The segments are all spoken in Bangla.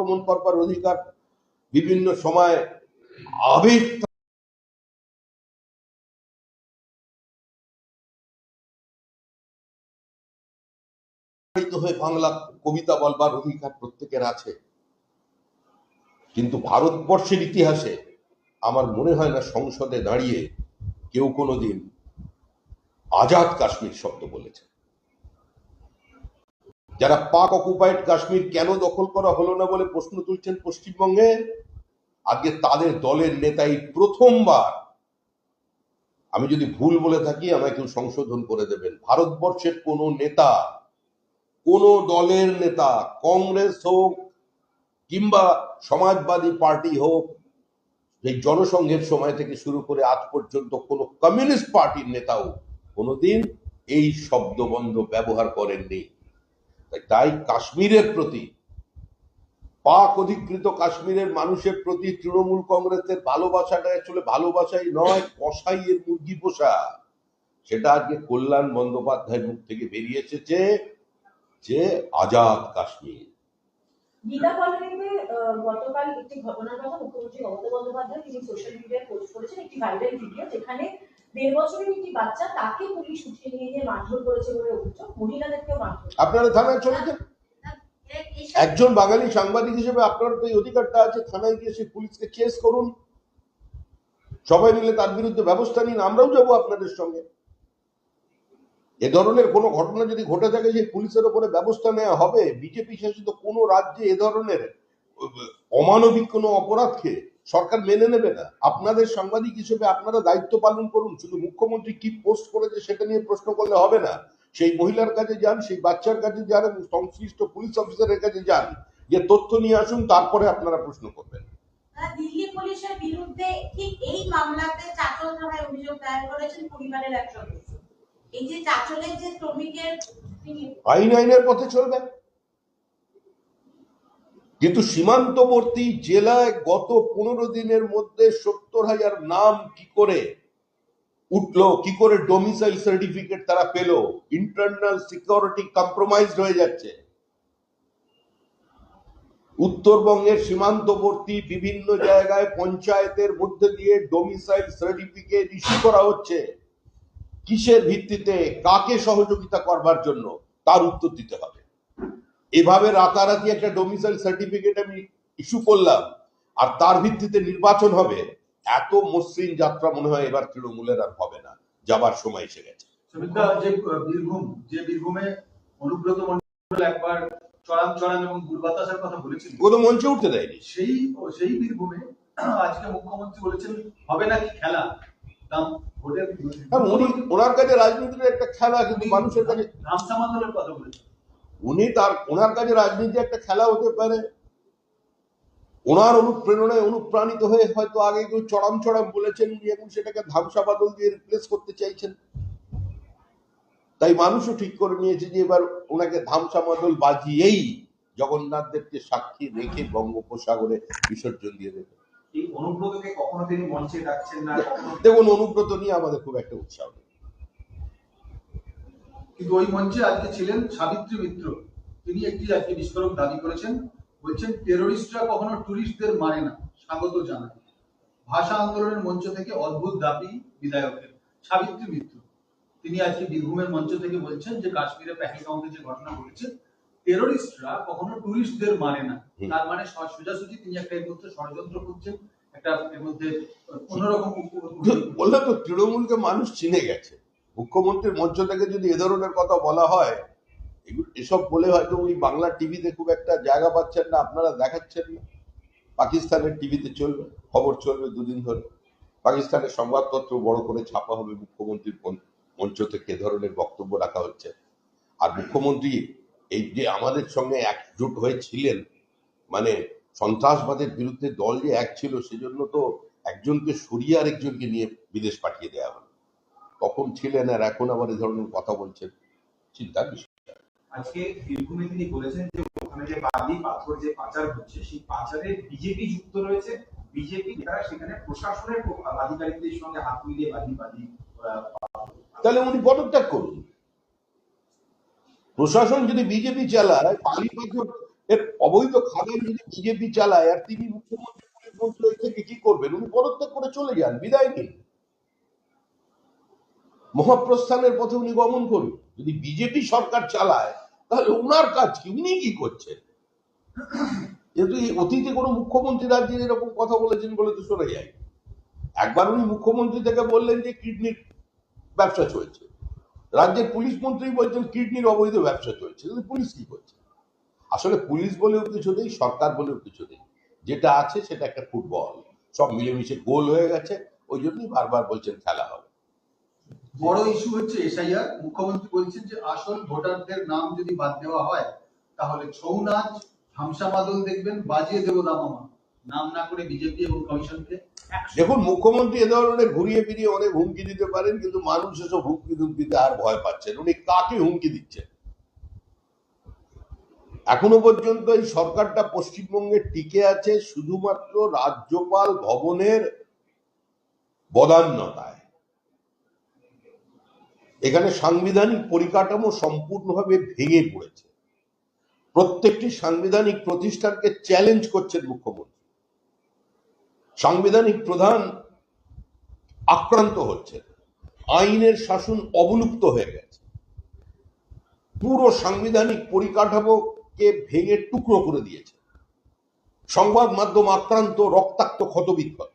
আক্রমণ করবার অধিকার বিভিন্ন সময় তাড়িত হয়ে বাংলা কবিতা বলবার অধিকার প্রত্যেকের আছে। কিন্তু ভারতবর্ষের ইতিহাসে আমার মনে হয় না সংসদে দাঁড়িয়ে কেউ কোনোদিন আজাদ কাশ্মীর শব্দ বলেছে। যারা পাক অকুপাইড কাশ্মীর কেন দখল করা হলো না বলে প্রশ্ন তুলছেন পশ্চিমবঙ্গে? আজকে তাদের দলের নেতাই প্রথমবার। আমি যদি ভুল বলে থাকি, আমায় কেউ সংশোধন করে দেবেন। ভারতবর্ষের কোন নেতা, কোন দলের নেতা, কংগ্রেস হোক কিংবা সমাজবাদী পার্টি হোক এই জনসংঘের সময় থেকে শুরু করে আজ পর্যন্ত কোনো কমিউনিস্ট পার্টির নেতাও কোনোদিন এই শব্দবন্ধ ব্যবহার করেননি। তাই- কাশ্মীরের প্রতি, পাক অধিকৃত কাশ্মীরের মানুষের প্রতি তৃণমূল কংগ্রেসের ভালোবাসাটা আসলে ভালোবাসাই নয় কসাইয়ের মুরগি পোষা। সেটা আজকে কল্যাণ বন্দ্যোপাধ্যায়ের মুখ থেকে বেরিয়ে এসেছে যে আজাদ কাশ্মীর। গতকাল একটি ঘটনার কথা মুখ্যমন্ত্রী মমতা বন্দ্যোপাধ্যায় তিনি সোশ্যাল মিডিয়ায় পোস্ট করেছেন, একটি ভাইরাল ভিডিও যেখানে দেড় বছরের একটি বাচ্চা তাকে পুলিশ নিয়ে গিয়ে মারধর করেছে বলে অভিযোগ। মহিলাদেরকেও মারধর আপনারা থানায় চলেছেন একজন বাঙালি সাংবাদিক হিসেবে আপনার তো এই অধিকারটা আছে, থানায় গিয়ে সেই পুলিশকে চেস করুন। সবাই মিলে তার বিরুদ্ধে ব্যবস্থা নিন, আমরাও যাব আপনাদের সঙ্গে। এ ধরনের কোনো ঘটনা যদি ঘটে থাকে, সেই পুলিশের ওপরে ব্যবস্থা নেওয়া হবে। বিজেপি শাসিত কোনো রাজ্যে এ ধরনের অমানবিক কোনো অপরাধকে সরকার মেনে নেবে না। আপনাদের সাংবাদিক হিসেবে আপনারা দায়িত্ব পালন করুন শুধু মুখ্যমন্ত্রী কি পোস্ট করেছে সেটা নিয়ে প্রশ্ন করলে হবে না। সেই মহিলার কাছে যান সেই বাচ্চার কাছে যান এবং সংশ্লিষ্ট পুলিশ অফিসারের কাছে যান যে তথ্য নিয়ে আসুন তারপরে আপনারা প্রশ্ন করবেন। দিল্লি পুলিশের বিরুদ্ধে ঠিক এই মামলাতে চাচল থানায় অভিযোগ দায়ের করেছেন পরিবারের এক সদস্য এই যে চাচলের যে শ্রমিকের আইন আইনের পথে চলবে। কিন্তু সীমান্তবর্তী জেলায় গত পনেরো দিনের মধ্যে সত্তর হাজার নাম কি করে উঠল, কি করে ডোমিসাইল সার্টিফিকেট তারা পেল ইন্টারনাল সিকিউরিটি কম্প্রোমাইজ হয়ে যাচ্ছে। উত্তরবঙ্গের সীমান্তবর্তী বিভিন্ন জায়গায় পঞ্চায়েতের মধ্যে দিয়ে ডোমিসাইল সার্টিফিকেট ইস্যু করা হচ্ছে। কিসের ভিত্তিতে, কাকে সহযোগিতা করবার জন্য? তার উত্তর দিতে হবে। এভাবে রাতারাতি একটা ডোমিসাইল সার্টিফিকেট আমি ইস্যু করলাম আর তার ভিত্তিতে নির্বাচন হবে এত মসৃণ যাত্রা মনে হয় এবার তৃণমূলের আর হবে না যাবার সময় এসে গেছে। বীরভূম যে বীরভূমে অনুব্রত মন্ডল একবার চড়াম চড়াম এবং দুর্বাতাসের কথা বলেছিলেন কোনো মঞ্চে উঠতে দেয়নি। সেই সেই বীরভূমে আজকে মুখ্যমন্ত্রী বলেছেন হবে নাকি খেলা? হ্যাঁ, ওনার কাছে রাজনীতির একটা খেলা কিন্তু মানুষের কাছে ধামসা আন্দোলনের কথা বলেছেন। উনি তার ওনার কাছে রাজনীতি একটা খেলা হতে পারে। ওনার অনুপ্রেরণায় অনুপ্রাণিত হয়ে হয়তো আগে কেউ চড়াম চড়াম বলেছেন উনি এখন সেটাকে ধামসা বাদল দিয়ে রিপ্লেস করতে চাইছেন। তাই মানুষও ঠিক করে নিয়েছে যে এবার ওনাকে ধামসা বাদল বাজিয়েই জগন্নাথ দেবকে সাক্ষী রেখে বঙ্গোপসাগরে বিসর্জন দিয়ে দেবে। এই অনুব্রতকে কখনো তিনি মঞ্চে ডাকছেন না? দেখুন অনুব্রত নিয়ে আমাদের খুব একটা উৎসাহ নেই। কিন্তু ওই মঞ্চে আজকে ছিলেন সাবিত্রী মিত্র। তিনি একটি আজকে বিস্ফোরক দাবি করেছেন বলছেন টেরোরিস্টরা কখনো টুরিস্টদের মানে না। স্বাগত জানায় ভাষা আন্দোলনের মঞ্চ থেকে অদ্ভুত দাবি বিধায়কের সাবিত্রী মিত্র। তিনি আজকে বীরভূমের মঞ্চ থেকে বলছেন যে কাশ্মীরে প্যাহেলগাঁওতে যে ঘটনা ঘটেছে টেরোরিস্টরা কখনো টুরিস্টদের মানে না। তার মানে সোজাসুজি তিনি একটা এর মধ্যে ষড়যন্ত্র করছেন একটা এর মধ্যে অন্যরকম বললাম তো তৃণমূলকে মানুষ চিনে গেছে। মুখ্যমন্ত্রীর মঞ্চ থেকে যদি এ ধরনের কথা বলা হয় এসব বলে হয়তো ওই বাংলা টিভিতে খুব একটা জায়গা পাচ্ছেন না, আপনারা দেখাচ্ছেন না। পাকিস্তানের টিভিতে চলবে, খবর চলবে দুদিন ধরে। পাকিস্তানের সংবাদপত্র বড় করে ছাপা হবে মুখ্যমন্ত্রীর মন- মঞ্চ থেকে ধরনের বক্তব্য রাখা হচ্ছে। আর মুখ্যমন্ত্রী এই যে আমাদের সঙ্গে একজোট হয়েছিলেন মানে সন্ত্রাসবাদের বিরুদ্ধে দল যে এক ছিল, সেজন্য তো একজনকে সরিয়ে আরেকজনকে নিয়ে বিদেশ পাঠিয়ে দেওয়া হলো। তখন ছিলেন আর এখন আবার এই ধরনের কথা বলছেন চিন্তার বিষয়। আজকে বীরভূমে তিনি বলেছেন যে ওখানে যে বালি পাথর যে পাচার হচ্ছে সেই পাচারে বিজেপি যুক্ত রয়েছে। বিজেপি তারা সেখানে প্রশাসনের আধিকারিকদের সঙ্গে হাত মিলিয়ে বালি বালি তাহলে উনি পদত্যাগ করুন। প্রশাসন যদি বিজেপি চালায় বালি পাথর এর অবৈধ খাবার যদি বিজেপি চালায় আর তিনি মুখ্যমন্ত্রী পুলিশ মন্ত্রী থেকে কি করবেন? উনি পদত্যাগ করে চলে যান বিদায় নিন। মহাপ্রস্থানের পথে উনি গমন করুন। যদি বিজেপি সরকার চালায়, তাহলে ওনার কাজ কি? উনি কি করছেন? এই অতীতে কোনো মুখ্যমন্ত্রী রাজ্যে এরকম কথা বলেছেন বলে তো শোনা যায় একবার উনি মুখ্যমন্ত্রী থেকে বললেন যে কিডনির ব্যবসা চলছে। রাজ্যের পুলিশ মন্ত্রী বলছেন কিডনির অবৈধ ব্যবসা চলছে। পুলিশ কি করছে? আসলে পুলিশ বলেও কিছু নেই, সরকার বলেও কিছু নেই। যেটা আছে সেটা একটা ফুটবল। সব মিলেমিশে গোল হয়ে গেছে। ওই জন্যই বারবার বলছেন খেলা হবে। বড় ইস্যু হচ্ছে এসআইআর মুখ্যমন্ত্রী বলছেন যে আসল ভোটারদের নাম যদি বাদ দেওয়া হয়, তাহলে ছৌ নাচ হামসা মাদল দেখবেন, বাজিয়ে দেবো দামামা নাম না করে বিজেপি এবং কমিশনকে। দেখুন, মুখ্যমন্ত্রী এ ধরনের ঘুরিয়ে ফিরিয়ে অনেক হুমকি দিতে পারেন, কিন্তু মানুষ এসব হুমকি ধুমকিতে আর ভয় পাচ্ছেন উনি কাকে হুমকি দিচ্ছেন? এখনও পর্যন্ত এই সরকারটা পশ্চিমবঙ্গে টিকে আছে শুধুমাত্র রাজ্যপাল ভবনের বদান্যতায়। এখানে সাংবিধানিক পরিকাঠামো সম্পূর্ণভাবে ভেঙে পড়েছে। প্রত্যেকটি সাংবিধানিক প্রতিষ্ঠানকে চ্যালেঞ্জ করছেন মুখ্যমন্ত্রী। সাংবিধানিক প্রধান আক্রান্ত হচ্ছে আইনের শাসন অবলুপ্ত হয়ে গেছে। পুরো সাংবিধানিক পরিকাঠামোকে ভেঙে টুকরো করে দিয়েছে। সংবাদ মাধ্যম আক্রান্ত, রক্তাক্ত, ক্ষতবিক্ষত।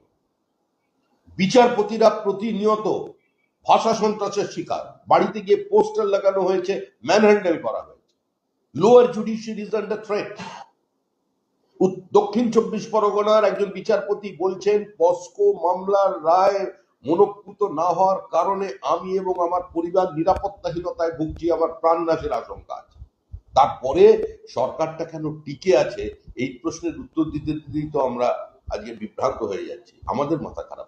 বিচারপতিরা প্রতিনিয়ত ভাষা সন্ত্রাসের শিকার। বাড়িতে গিয়ে পোস্টার লাগানো হয়েছে ম্যানহ্যান্ডেল করা হয়েছে। Lower judiciary is under threat দক্ষিণ চব্বিশ পরগনার একজন বিচারপতি বলছেন পস্কো মামলার রায় মনঃপুত না হওয়ার কারণে আমি এবং আমার পরিবার নিরাপত্তাহীনতায় ভুগছি, আমার প্রাণ নাশের আশঙ্কা আছে। তারপরে সরকারটা কেন টিকে আছে? এই প্রশ্নের উত্তর দিতে দিতেই তো আমরা আজকে বিভ্রান্ত হয়ে যাচ্ছি। আমাদের মাথা খারাপ